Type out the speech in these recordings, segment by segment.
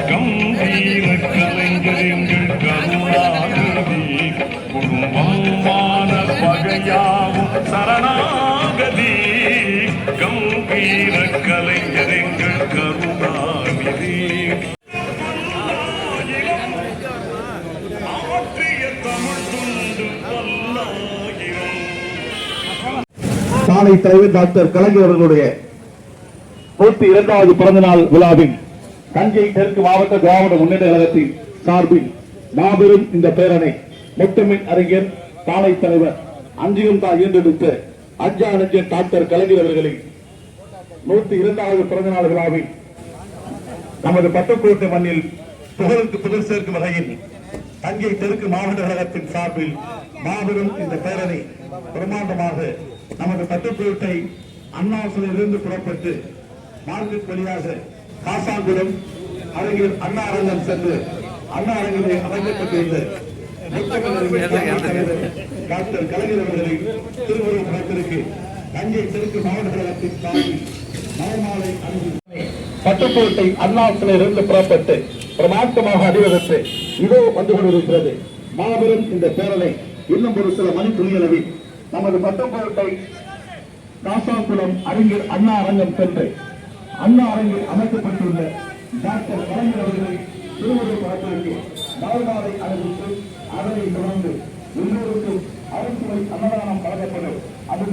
கம்பீர கருணாநிதி குடும்பமான பகையாவும் சரணாகதி கம்பீர கருணாநிதி சாலை தலைவர் டாக்டர் கலைஞர் அவர்களுடைய நூத்தி இரண்டாவது பிறந்தநாள் விழாவின் தஞ்சை தெற்கு மாவட்ட திராவிட முன்னேற்ற கழகத்தின் சார்பில் மாபெரும் இந்த பேரணை. முத்தமிழ் அறிஞர் காலை தலைவர் அஞ்சியும் தான் ஈன்றெடுத்த அஞ்சா நஞ்சன் டாக்டர் கலைஞர் அவர்களின் நூத்தி இரண்டாவது பிறந்த நாள் விழாவில் நமது பட்டுக்கோட்டை மண்ணில் புகழுக்கு புகழ் சேர்க்கும் வகையில் தஞ்சை தெற்கு மாவட்ட கழகத்தின் சார்பில் மாபெரும் இந்த பேரணி பிரமாண்டமாக நமது பட்டுக்கோட்டை அண்ணாசிலிருந்து புறப்பட்டு மார்க்கெட் வழியாக காசாங்குளம் அறிஞர் அண்ணா அரங்கம் சென்று அண்ணா அரங்கிலே அமைக்கப்பட்டிருந்த டாக்டர் கலைஞர் அவர்களின் திருவுருவ படத்திற்கு தஞ்சை தெற்கு மாவட்ட கழகத்தின் சார்பில் மலர்மாலை அணிந்து பட்டுக்கோட்டை அண்ணாசிலிருந்து புறப்பட்டு பிரமாண்டமாக அணிவகுத்து இதோ வந்து கொண்டிருக்கிறது. மாபெரும் இந்த பேரலை இன்னும் ஒரு சில மணி துணியளவில் நமது பட்டுக்கோட்டை காசாங்குளம் அறிஞர் அண்ணா அரங்கம் சென்று அண்ணா அரங்கில் அமைக்கப்பட்டுள்ள டாக்டர் கலைஞர் அவர்களை திருவள்ளுவர் படத்திற்கு மலர்மாலை அணிவித்து அதனை தொடர்ந்து எல்லோருக்கும் அரசுமை அன்னதானம் வழங்கப்படும். அது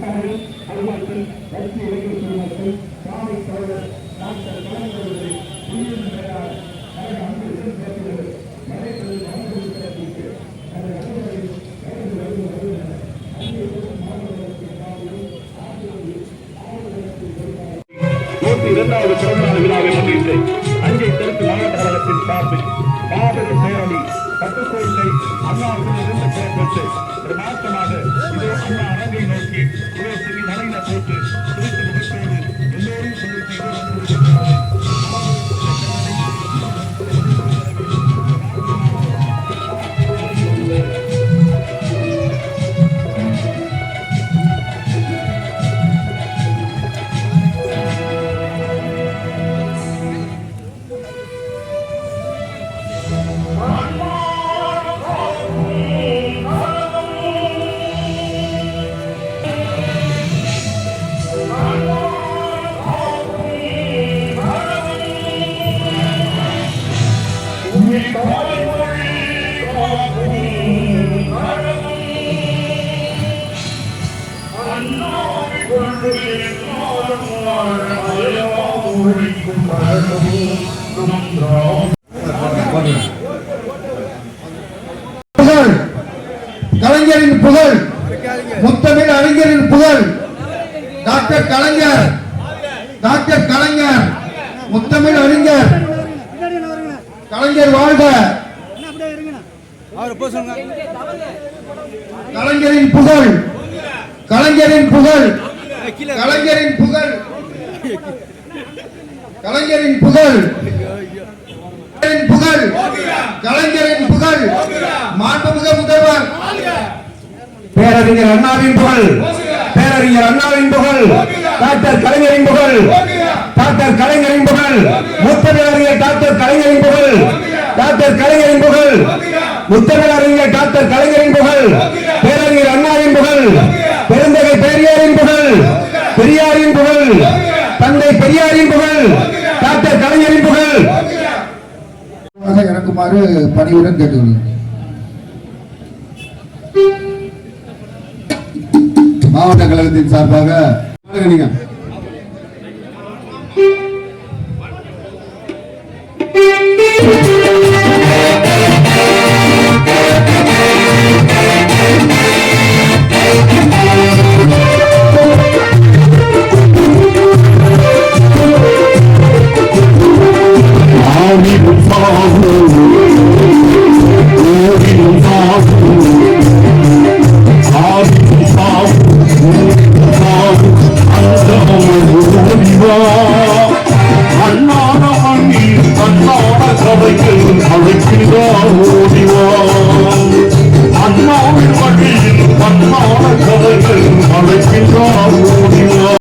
பொதுமக்கள் கட்சி இளைஞர் குழுமத்தில் சாலை தலைவர் டாக்டர் கலைஞர் அவர்களை குடியரசுத் தலைவர் கழக அன்பு சிறப்பினர் நடைபெறும் அன்பு சிறப்பிற்கு அந்த அலுவலரில் கடந்து வருகிறது நூற்றி இரண்டாவது பிறந்தநாள் விழாவை முன்னிட்டு அஞ்சை தெற்கு மாவட்ட கழகத்தின் சார்பில் மாபெரும் பேரணி பட்டுக்கோட்டை அண்ணாவிலிருந்து செயல்பட்டு மாற்றமாக இதோ அண்ணா கலைஞரின் புகழ். முத்தமிழ் அறிஞரின் புகழ். டாக்டர் கலைஞர். டாக்டர் கலைஞர். முத்தமிழ் அறிஞர். கலைஞர் வாழ்க. கலைஞரின் புகழ். கலைஞரின் புகழ். கலைஞரின் புகழ். கலைஞரின் புகழ். புகழ். கலைஞரின் புகழ். மாண்புமிகு முதல்வர். பேரறிஞர் அண்ணாவின் புகழ். பேரறிஞர் அண்ணாவின் புகழ். டாக்டர் கலைஞரின் புகழ். டாக்டர் கலைஞரின் புகழ். முத்தமிழறிஞர் டாக்டர் கலைஞரின் புகழ். டாக்டர் கலைஞரின் புகழ். முத்தமிழறிஞர் டாக்டர் கலைஞரின் புகழ் பேரறிஞர் அண்ணாவின் புகழ் பெருந்தகை பெரியாரின் புகழ் பெரியாரின் புகழ் தந்தை பெரியாரின் புகழ் டாக்டர் கலைஞரின் புகழ் இறக்குமாறு பணியுடன் கேட்டுக்கொள்கிறேன். மாவட்ட கழகத்தின் சார்பாக அண்ணாவின் வழியில் அண்ணான கதைகள் அழைக்கிறார் ஓடிவா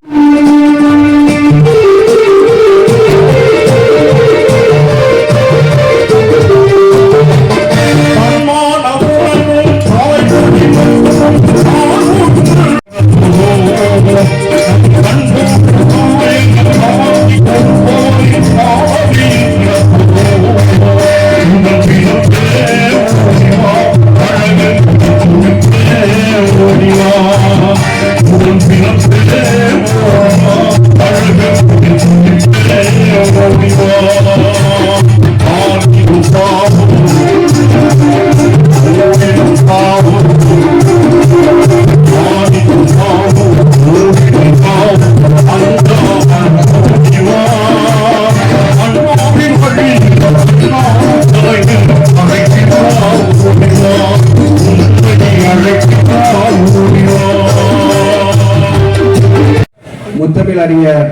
அறிஞர்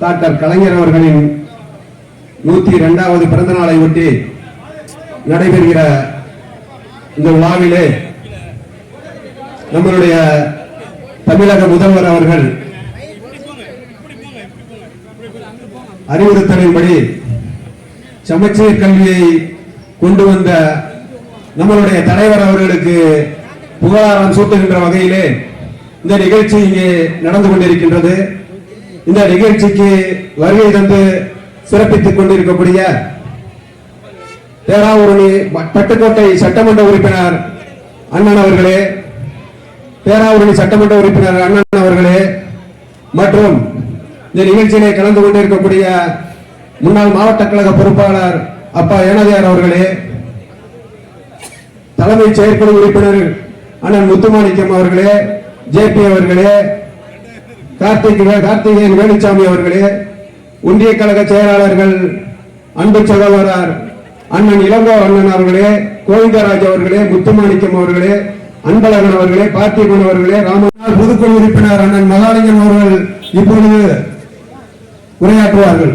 டாக்டர் கலைஞர் அவர்களின் நூத்தி இரண்டாவது பிறந்த நாளை ஒட்டி நடைபெறுகிற இந்த விழாவிலே நம்மளுடைய தமிழக முதல்வர் அவர்கள் அறிவுறுத்தலின்படி சமச்சீர் கல்வியை கொண்டு வந்த நம்மளுடைய தலைவர் அவர்களுக்கு புகழாரம் சூட்டுகின்ற வகையிலே இந்த நிகழ்ச்சி இங்கே நடந்து கொண்டிருக்கின்றது. இந்த நிகழ்ச்சிக்கு வருகை தந்து சிறப்பித்துக் கொண்டிருக்கக்கூடிய பேராவூரணி பட்டுக்கோட்டை சட்டமன்ற உறுப்பினர் அண்ணன் அவர்களே பேராவூரணி சட்டமன்ற உறுப்பினர் அண்ணன் அவர்களே மற்றும் இந்த நிகழ்ச்சியிலே கலந்து கொண்டிருக்கக்கூடிய முன்னாள் மாவட்ட கழக பொறுப்பாளர் அப்பா ஏனதியார் அவர்களே தலைமை செயற்குழு உறுப்பினர் அண்ணன் முத்துமாணிக்கம் அவர்களே ஜேபி அவர்களே கார்த்திக் கார்த்திகேயன் வேலுச்சாமி அவர்களே ஒன்றிய கழக செயலாளர்கள் அன்பு சகோதரர் அண்ணன் இளங்கோ அண்ணன் அவர்களே கோவிந்தராஜ் அவர்களே முத்துமாணிக்கம் அவர்களே அன்பழகன் அவர்களே பார்த்திபன் அவர்களே ராமநாள் புதுக்குழு உறுப்பினர் அண்ணன் மகாலிங்கம் அவர்கள் இப்பொழுது உரையாற்றுவார்கள்.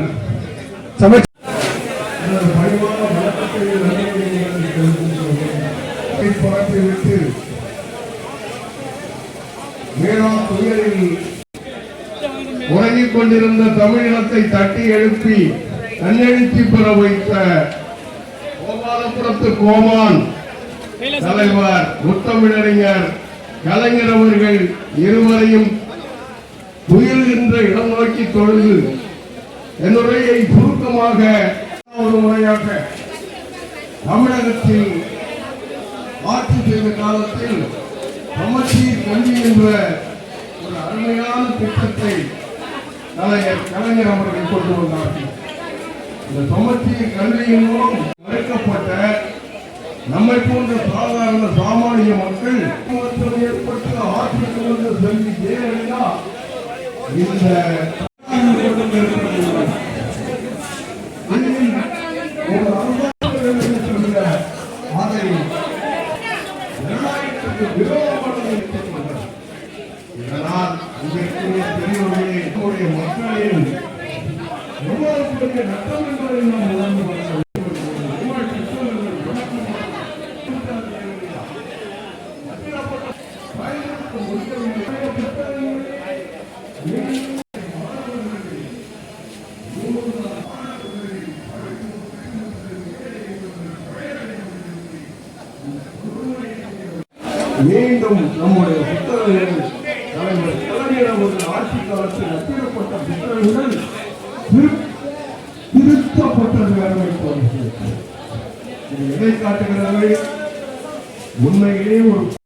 உறங்கிக் கொண்டிருந்த தமிழினத்தை தட்டி எழுப்பி தன்னெழுச்சி பெற வைத்த கோபாலபுரத்து கோமான் தலைவர் முத்தமிழறிஞர் கலைஞர் அவர்கள் இருவரையும் துயில்கின்ற இடம் நோக்கி தொழுது என்னுரையை சுருக்கமாக ஒரு முறையாக தமிழகத்தில் ஆட்சி செய்த காலத்தில் சமச்சீர் கல்வி என்ற ஒரு அருமையான திட்டத்தை கலைஞர் கலைஞர் அவர்கள் கொண்டு வந்தார்கள் இந்த சமச்சீர் கல்வியின் மூலம் மறைக்கப்பட்ட நம்மை போன்ற சாதாரண சாமானிய மக்கள் ஏற்பட்டு ஆற்றுக்கு வந்த செல்வி ஜெயலலிதா இந்த மீண்டும் நம்முடைய புத்தகங்கள் தலைவர் கலைஞர் அவர்கள் ஆட்சி காலத்தில் அச்சிடப்பட்ட புத்தகங்கள் திருத்தப்பட்டது வேறுமை போகிறது காட்டுகிறது? உண்மையிலே ஒரு